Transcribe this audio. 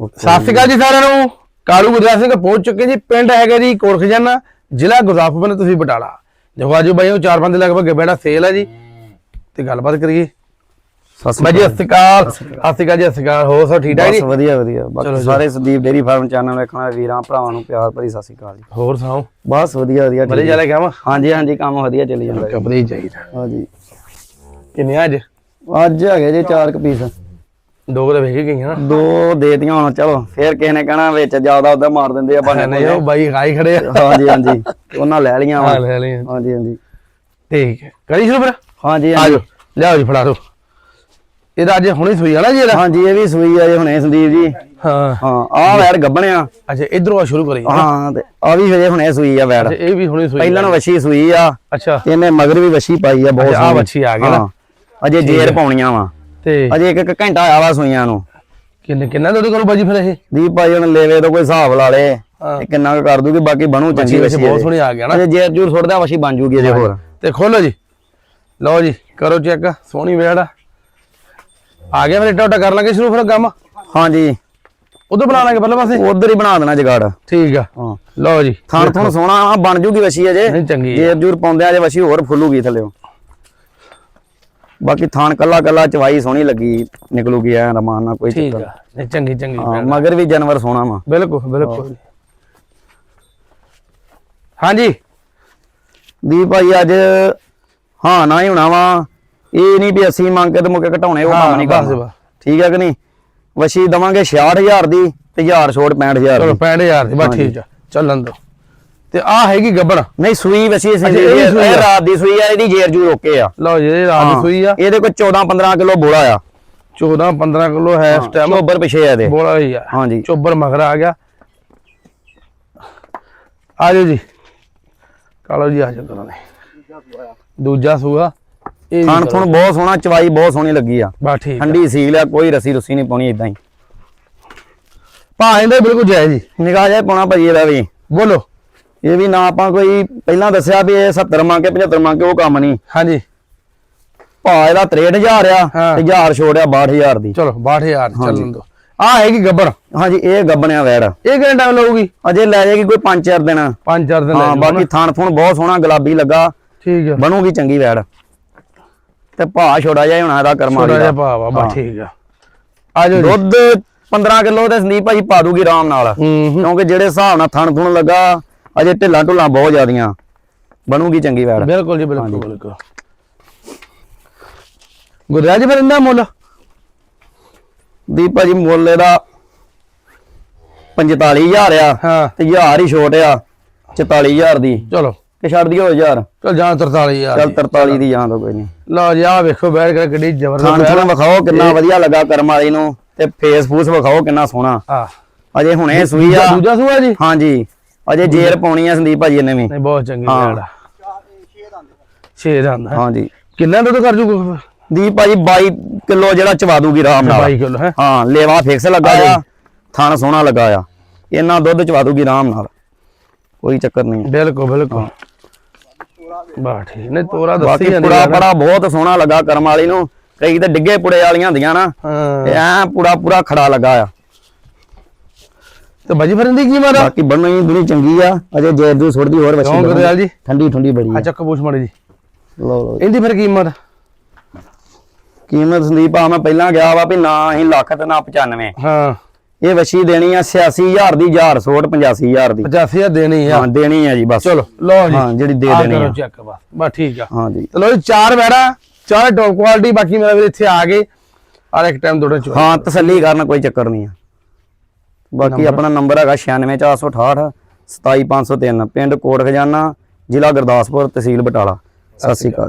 ਸਤਿ ਸ਼੍ਰੀ ਅਕਾਲ ਜੀ ਸਾਰਿਆਂ ਨੂੰ। ਕਾਲੂ ਗੁਰਦਾਸ ਸਿੰਘ ਪਹੁੰਚ ਚੁੱਕੇ ਜੀ। ਪਿੰਡ ਹੈਗਾ ਜੀ ਕੋਟ ਖਜ਼ਾਨਾ ਜ਼ਿਲ੍ਹਾ ਗੁਰਦਾਸਪੁਰ ਤੁਸੀਂ ਬਟਾਲਾ। ਦੇਖੋ ਅੱਜ ਬਾਈ ਉਹ ਚਾਰ ਪੰਜ ਲਗਭਗ ਬੇੜਾ ਸੇਲ ਹੈ ਜੀ। ਤੇ ਗੱਲਬਾਤ ਕਰੀਏ। ਸਤਿ ਸ਼੍ਰੀ ਅਕਾਲ। ਸਤਿ ਸ਼੍ਰੀ ਅਕਾਲ। ਜੀ ਸਤਿ ਸ਼੍ਰੀ ਅਕਾਲ। ਹੋਰ ਸਭ ਠੀਕ ਠਾਕ ਜੀ? ਬਸ ਵਧੀਆ ਵਧੀਆ। ਬਾਕੀ। ਸਾਰੇ ਸੰਦੀਪ ਡੇਰੀ ਫਾਰਮ ਚੈਨਲ ਵੇਖਣ ਵਾਲੇ ਵੀਰਾਂ ਭਰਾਵਾਂ ਨੂੰ ਪਿਆਰ ਭਰੀ ਸਤਿ ਸ਼੍ਰੀ ਅਕਾਲ ਜੀ। ਹੋਰ ਸੁਣਾਓ? ਬਸ ਵਧੀਆ ਵਧੀਆ। ਬੜੇ। ਚੱਲੇ ਕਿਹਾ ਹਾਂਜੀ ਹਾਂਜੀ ਕੰਮ ਵਧੀਆ ਚੱਲੀ ਜਾਂਦਾ ਹੀ ਚਾਹੀਦਾ ਹਾਂਜੀ। ਕਿੰਨੇ ਅੱਜ? ਅੱਜ ਹੈਗੇ ਜੀ ਚਾਰ ਕੁ ਪੀਸ। ਦੋ ਤਾਂ ਵੇਖ ਹੀ ਗਈਆਂ ਦੋ ਦੇ ਦੀਆਂ ਹੁਣ ਚਲੋ ਫੇਰ ਕਿਸੇ ਨੇ ਕਹਿਣਾ ਵਿੱਚ ਜ਼ਿਆਦਾ ਉਹਦਾ ਮਾਰ ਦਿੰਦੇ ਆ ਬਾਨੇ ਨਹੀਂ ਉਹ ਬਾਈ ਖਾਈ ਖੜੇ ਆ। ਹਾਂਜੀ ਹਾਂਜੀ ਉਹਨਾਂ ਲੈ ਲੀਆਂ ਹਾਂ ਲੈ ਲਈ ਹਾਂਜੀ ਹਾਂਜੀ। ਠੀਕ ਹੈ। ਕਰੀ ਸ਼ੁਰੂ ਫਿਰ? ਹਾਂਜੀ ਆ ਜਾਓ ਲਿਆਓ ਜੀ ਫੜਾ ਦਿਓ। ਇਹਦਾ ਅੱਜ ਹੁਣੇ ਸੂਈ ਆ ਨਾ ਜੀ ਇਹਦਾ? ਹਾਂਜੀ ਇਹ ਵੀ ਸੂਈ ਆ ਜੀ ਹੁਣੇ ਸੰਦੀਪ ਜੀ। ਹਾਂ। ਹਾਂ ਆਹ ਵੈੜ ਗੱਬਣਿਆ ਅੱਛਾ ਇਧਰੋਂ ਆ ਸ਼ੁਰੂ ਕਰੀ। ਹਾਂ ਤੇ ਆ ਵੀ ਹਜੇ ਹੁਣੇ ਸੂਈ ਆ ਵੈੜ। ਇਹ ਵੀ ਹੁਣੇ ਸੂਈ ਪਹਿਲਾਂ ਵਛੀ ਸੂਈ ਆ। ਅੱਛਾ। ਇਹਨੇ ਮਗਰ ਵੀ ਵਛੀ ਪਾਈ ਆ ਬਹੁਤ ਸੋਹਣੀ। ਵੱਛੀ ਆ ਗਈ ਨਾ। ਅਜੇ ਜੇਰ ਪਾਉਣੀਆਂ ਵਾ। ਤੇ ਅਜੇ ਇੱਕ ਇੱਕ ਘੰਟਾ ਆਇਆ ਵਾ ਸੂਈਆਂ ਨੂੰ। ਕਿੰਨੇ ਕਿੰਨਾ ਦੁੱਧ ਕਰੂ ਬਾਜੀ ਫਿਰ ਇਹ? ਦੀਪ ਭਾਈ ਹੁਣ ਲੇਵੇ ਤੋਂ ਕੋਈ ਹਿਸਾਬ ਲਾ ਲੇ। ਤੇ ਕਿੰਨਾ ਕੁ ਕਰ ਦੂਗੀ ਬਾਕੀ ਬਣੂ ਚੰਗੀ ਵਛੀ ਬਹੁਤ ਸੋਹਣੀ ਆ ਗਿਆ ਨਾ। ਅਜੇ ਜੇਰ ਜੂਰ ਸੁੱਟਦਾ ਵਛੀ ਬਣ ਜੂਗੀ ਅਜੇ ਹੋਰ। ਤੇ ਖੋਲੋ ਜੀ। ਲਓ ਜੀ ਕਰੋ ਚੈੱਕ। ਸੋਹਣੀ ਵੇੜਾ ਆ। ਗਿਆ ਫਿਰ ਟੋਟਾ ਕਰ ਲਾਂਗੇ ਸ਼ੁਰੂ ਫਿਰ ਕੰਮ? ਹਾਂਜੀ। ਉਧਰ ਬਣਾ ਲਾਂਗੇ ਪਹਿਲਾਂ ਪਾਸੇ? ਉਧਰ ਹੀ ਬਣਾ ਦੇਣਾ ਜਗਾੜ। ਠੀਕ ਆ। ਹਾਂ। ਲਓ ਜੀ। ਥਣ ਥਣ ਸੋਹਣਾ ਬਣ ਜੂਗੀ ਵਛੀ ਅਜੇ। ਨਹੀਂ ਚੰਗੀ। ਜੇਰ ਜੂਰ ਪਾਉਂਦੇ ਆ ਜੇ ਵਛੀ ਹੋਰ ਫੁੱਲੂਗੀ ਥੱਲੇੋਂ। ਬਾਕੀ ਥਾਣ ਕੱਲਾ ਕੱਲਾ ਚਵਾਈ ਸੋਹਣੀ ਲੱਗੀ ਨਿਕਲੂਗੀ ਐ ਰਮਾਨ ਨਾਲ ਕੋਈ ਠੀਕ ਆ ਨਹੀਂ ਚੰਗੀ ਚੰਗੀ ਹਾਂ ਮਗਰ ਵੀ ਜਾਨਵਰ ਸੋਹਣਾ ਵਾ। ਬਿਲਕੁਲ ਬਿਲਕੁਲ। ਹਾਂਜੀ। ਦੀਪ ਭਾਈ ਅੱਜ ਹਾਂ ਨਾ ਹੀ ਹੋਣਾ ਵਾ। ਇਹ ਨਹੀਂ ਵੀ ਅਸੀਂ ਮੰਗ ਕੇ ਤੇ ਮੁੱਕੇ ਘਟਾਉਣੇ ਉਹ ਕੰਮ ਹਾਂ, ਨਹੀਂ ਬਸ ਕਰਨਾ। ਬਸ। ਠੀਕ ਹੈ ਕਿ ਨਹੀਂ? ਵਸ਼ੀ ਦਵਾਂਗੇ 66000 ਦੀ ਤੇ 1000 ਛੋੜ 65000 ਚਲੋ ਦੀ। 65000 ਦੀ ਬਸ ਠੀਕ ਆ। ਚੱਲਣ ਦੋ ਤੇ ਆ ਹੈਗੀ ਗੱਬਣ। ਨਹੀਂ ਸੂਈ ਵਸ਼ੀ ਅਸੀਂ ਅੱਛਾ, ਇਹ। ਰਾਤ ਦੀ ਸੂਈ ਆ ਇਹਦੀ ਜੇਰ ਜੂ ਰੋਕੇ ਆ। ਲਓ ਜੀ ਇਹ ਰਾਤ ਦੀ। ਸੂਈ ਆ। ਇਹਦੇ ਕੋਲ 14 15 ਕਿਲੋ ਬੋਲਾ ਆ। 14 15 ਕਿਲੋ ਹੈ ਇਸ ਟਾਈਮ ਚੋਬਰ ਪਿਛੇ ਆ ਇਹਦੇ। ਬੋਲਾ ਹੀ ਆ। ਹਾਂਜੀ ਚੋਬਰ ਮਗਰ ਆ ਗਿਆ। ਆ ਜਾਓ ਜੀ। ਕਾਲੋ ਜੀ ਆ ਜਾਓ ਦੋਨਾਂ ਨੇ ਦੂਜਾ ਸੂਆ। ਇਹ ਥਣ ਥਣ ਬਹੁਤ ਸੋਹਣਾ ਚਵਾਈ ਬਹੁਤ ਸੋਹਣੀ ਲੱਗੀ ਆ। ਬਾ ਠੀਕ। ਠੰਡੀ ਸੀਲ ਆ ਕੋਈ ਰਸੀ ਰੁਸੀ ਨਹੀਂ ਪਾਉਣੀ ਇਦਾਂ ਹੀ। ਭਾਅ ਇਹਦਾ ਬਿਲਕੁਲ ਜਾਇਜ਼ ਜੀ। ਨਿਗਾਹ ਜਿਹਾ ਪਾਉਣਾ ਭਾਜੀ ਇਹਦਾ ਵੀ। ਬੋਲੋ। ਇਹ ਵੀ ਨਾ ਆਪਾਂ ਕੋਈ ਪਹਿਲਾਂ ਦੱਸਿਆ ਵੀ ਇਹ 70 ਮੰਗ ਕੇ 75 ਮੰਗ ਕੇ ਉਹ ਕੰਮ ਨਹੀਂ। ਹਾਂਜੀ। ਭਾ ਇਹਦਾ 63000 ਆ ਹਾਂ। ਤੇ 1000 ਛੋੜਿਆ 62000 ਦੀ। ਚਲੋ 62000 ਚੱਲਣ ਦੋ ਆ ਹੈਗੀ ਗੱਬਣ ਹਾਂਜੀ ਇਹ ਗੱਬਣਿਆ ਵੈੜ। ਇਹ ਕਿੰਨਾ ਟਾਈਮ ਲਊਗੀ? ਅਜੇ ਲੈ ਜਾਏਗੀ ਕੋਈ 5-4 ਦਿਨ। ਪੰਜ ਚਾਰ ਦਿਨ ਲੈ ਹਾਂ ਬਾਕੀ ਨਾ। ਥਾਣ ਥੁਣ ਬਹੁਤ ਸੋਹਣਾ ਗੁਲਾਬੀ ਲੱਗਾ। ਠੀਕ ਆ। ਬਣੂਗੀ ਚੰਗੀ ਵੈੜ। ਤੇ ਭਾ ਛੋੜਾ ਜਿਹਾ ਹੋਣਾ ਇਹਦਾ ਕਰਮਾ ਜਿਹਾ ਦਾ। ਭਾਅ ਵਾ ਬਾ ਹਾਂ। ਠੀਕ ਆ। ਆ ਜਾਓ ਜੀ। ਦੁੱਧ 15 ਕਿਲੋ ਤੇ ਸੰਦੀਪ ਭਾਜੀ ਪਾ ਦੂਗੀ ਆਰਾਮ ਨਾਲ। ਹੂੰ ਹੂੰ। ਕਿਉਂਕਿ ਜਿਹੜੇ ਹਿਸਾਬ ਨਾਲ ਥਣ ਥੁਣ ਲੱਗਾ ਅਜੇ ਢਿੱਲਾਂ ਢੁੱਲਾਂ ਬਹੁਤ ਜ਼ਿਆਦੀਆਂ। ਬਣੂਗੀ ਚੰਗੀ ਵੈੜ ਬਿਲਕੁਲ ਜੀ ਬਿਲਕੁਲ ਬਿਲਕੁਲ। ਗੁਰਰਾਜ ਫਿਰ ਮੁੱਲ? ਦੀਪ ਭਾਜੀ ਮੁੱਲ ਇਹਦਾ 45000 ਆ ਹਾਂ। ਤੇ 1000 ਹੀ ਛੋਟ ਆ 44000 ਦੀ। ਚਲੋ। ਕਿ ਛੱਡ ਦਿਓ 1000 ਚਲ ਜਾਂ 43000 ਚੱਲ 43 ਦੀ ਜਾਂ ਦੋ ਕੋਈ ਨਹੀਂ। ਲਓ ਜੀ ਆ ਵੇਖੋ ਬੈਠ ਕੇ ਥਾਣ ਜ਼ਬਰਦਸਤ ਥਾਣ ਹੈ ਵਿਖਾਓ ਕਿੰਨਾ ਵਧੀਆ ਲੱਗਾ ਕਰਮ ਵਾਲੀ ਨੂੰ ਤੇ ਫੇਸ ਫੂਸ ਵਿਖਾਓ ਕਿੰਨਾ ਸੋਹਣਾ। ਆ ਅਜੇ ਹੁਣੇ ਸੂਈ ਆ। ਦੂਜਾ ਸੂਆ ਜੀ? ਹਾਂਜੀ। ਅਜੇ ਜੇਰ ਪਾਉਣੀ ਆ ਸੰਦੀਪ ਭਾਜੀ ਇਹਨੇ ਵੀ। ਨਹੀਂ ਬਹੁਤ ਚੰਗੀ। ਗੱਲ ਆ। 6 ਦੰਦ ਹੈ ਹਾਂਜੀ ਕਿੰਨਾ ਦੁੱਧ ਕਰ ਜੂ ਦੀਪ ਭਾਜੀ 22 ਕਿਲੋ ਜਿਹੜਾ ਚਵਾ ਦੂਗੀ ਆਰਾਮ ਨਾਲ। 22 ਕਿਲੋ ਹੈ? ਹਾਂ ਲੇਵਾ ਫਿਕਸ ਲੱਗਾ ਆ ਥਣ ਸੋਹਣਾ ਲੱਗਾ ਆ। ਇਹਨਾਂ ਦੁੱਧ ਚਵਾ ਦੂਗੀ ਆਰਾਮ ਨਾਲ। ਕੋਈ ਚੱਕਰ ਨਹੀਂ ਬਿਲਕੁਲ ਬਿਲਕੁਲ। ਬਾ ਠੀਕ। ਨੇ ਤੋਰਾ ਦੱਸੀ ਜਾਂਦੀ ਨਾ। ਪੜਾ ਬਹੁਤ ਸੋਹਣਾ ਲੱਗਾ ਕਰਮ ਵਾਲੀ ਨੂੰ। ਕਈ ਤੇ ਡਿੱਗੇ ਪੁੜੇ ਵਾਲੀਆਂ ਹੁੰਦੀਆਂ ਨਾ। ਐ ਪੂਰਾ ਪੂਰਾ ਖੜਾ ਲੱਗਾ ਆ। ਤੇ ਬਾਜੀ ਫਿਰ ਇਹਦੀ ਕੀ ਮਾਰਾ ਬਾਕੀ ਬਣਨੀ ਬੜੀ ਚੰਗੀ ਆ। ਅਜੇ ਜੇਰ ਜੂ ਸੁੱਟਦੀ ਹੋਰ ਕਿਉਂ ਵਸੀ ਗੁਰਦਿਆਲ ਜੀ? ਠੰਡੀ ਠੰਡੀ ਬੜੀ ਆ। ਆ ਚੱਕ ਪੁੱਛ ਮੜੀ ਜੀ। ਲਓ ਲਓ ਇਹਦੀ ਫਿਰ ਕੀਮਤ ਕੀਮਤ ਸੰਦੀਪ ਆ ਮੈਂ ਪਹਿਲਾਂ ਗਿਆ ਵਾ ਵੀ ਨਾ ਅਸੀਂ ਲੱਖ ਤੇ ਨਾ 95 ਹਾਂ। ਇਹ ਵਛੀ ਦੇਣੀ ਆ 86000 ਦੀ 1000 ਸੋਟ 85000 ਦੀ। 85000 ਦੇਣੀ ਆ। ਹਾਂ ਦੇਣੀ ਆ ਜੀ ਬਸ। ਚਲੋ ਲਓ ਜੀ। ਹਾਂ ਜਿਹੜੀ ਦੇ ਆਹ ਦੇਣੀ ਕਰੋ ਆ। ਚੈੱਕ ਬਸ। ਬਸ ਠੀਕ ਆ। ਹਾਂ ਜੀ। ਤੇ ਲਓ ਜੀ ਚਾਰ ਬੈੜਾ ਚਾਰ ਟੌਪ ਕੁਆਲਿਟੀ ਬਾਕੀ ਮੇਰਾ ਵੀਰ ਇੱਥੇ ਆ ਗਏ। ਔਰ ਇੱਕ ਟਾਈਮ ਦੋੜੇ ਚੋ। ਹਾਂ ਤਸੱਲੀ ਕਰਨ ਕੋਈ ਚੱਕਰ ਨਹੀਂ ਆ। ਬਾਕੀ ਆਪਣਾ ਨੰਬਰ ਹੈਗਾ 96468 27503 ਪਿੰਡ ਕੋਟ ਖਜ਼ਾਨਾ ਜ਼ਿਲ੍ਹਾ ਗੁਰਦਾਸਪੁਰ ਤਹਿਸੀਲ ਬਟਾਲਾ। ਸਤਿ ਸ਼੍ਰੀ ਅਕਾਲ